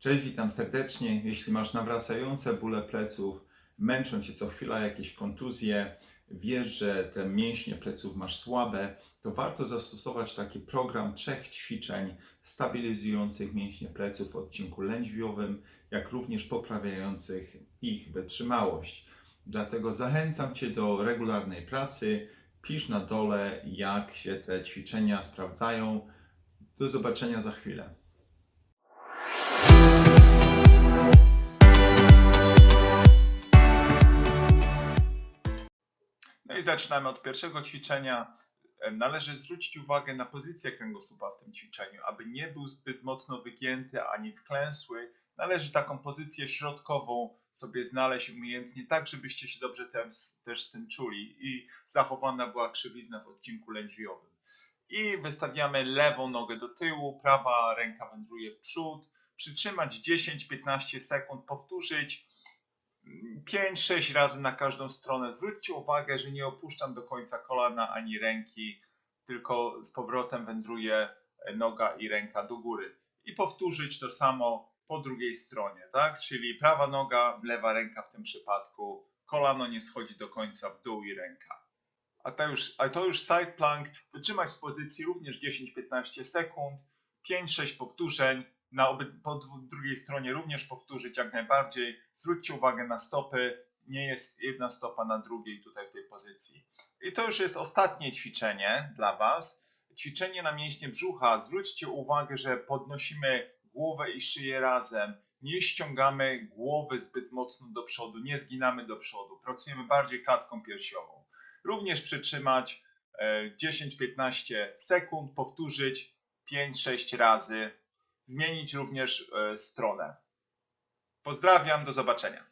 Cześć, witam serdecznie. Jeśli masz nawracające bóle pleców, męczą cię co chwila jakieś kontuzje, wiesz, że te mięśnie pleców masz słabe, to warto zastosować taki program trzech ćwiczeń stabilizujących mięśnie pleców w odcinku lędźwiowym, jak również poprawiających ich wytrzymałość. Dlatego zachęcam Cię do regularnej pracy. Pisz na dole, jak się te ćwiczenia sprawdzają. Do zobaczenia za chwilę. No i zaczynamy od pierwszego ćwiczenia. Należy zwrócić uwagę na pozycję kręgosłupa w tym ćwiczeniu, aby nie był zbyt mocno wygięty ani wklęsły. Należy taką pozycję środkową sobie znaleźć umiejętnie, tak żebyście się dobrze też z tym czuli i zachowana była krzywizna w odcinku lędźwiowym. I wystawiamy lewą nogę do tyłu, prawa ręka wędruje w przód. Przytrzymać 10-15 sekund, powtórzyć 5-6 razy na każdą stronę. Zwróćcie uwagę, że nie opuszczam do końca kolana ani ręki, tylko z powrotem wędruje noga i ręka do góry. I powtórzyć to samo po drugiej stronie, tak? Czyli prawa noga, lewa ręka w tym przypadku, kolano nie schodzi do końca w dół i ręka. A to już, a to już side plank, wytrzymać w pozycji również 10-15 sekund, 5-6 powtórzeń, na oby, po drugiej stronie również powtórzyć jak najbardziej. Zwróćcie uwagę na stopy, nie jest jedna stopa na drugiej tutaj w tej pozycji. I to już jest ostatnie ćwiczenie dla Was. Ćwiczenie na mięśnie brzucha. Zwróćcie uwagę, że podnosimy głowę i szyję razem. Nie ściągamy głowy zbyt mocno do przodu, nie zginamy do przodu. Pracujemy bardziej klatką piersiową. Również przytrzymać e, 10-15 sekund, powtórzyć 5-6 razy zmienić również e, stronę. Pozdrawiam, do zobaczenia.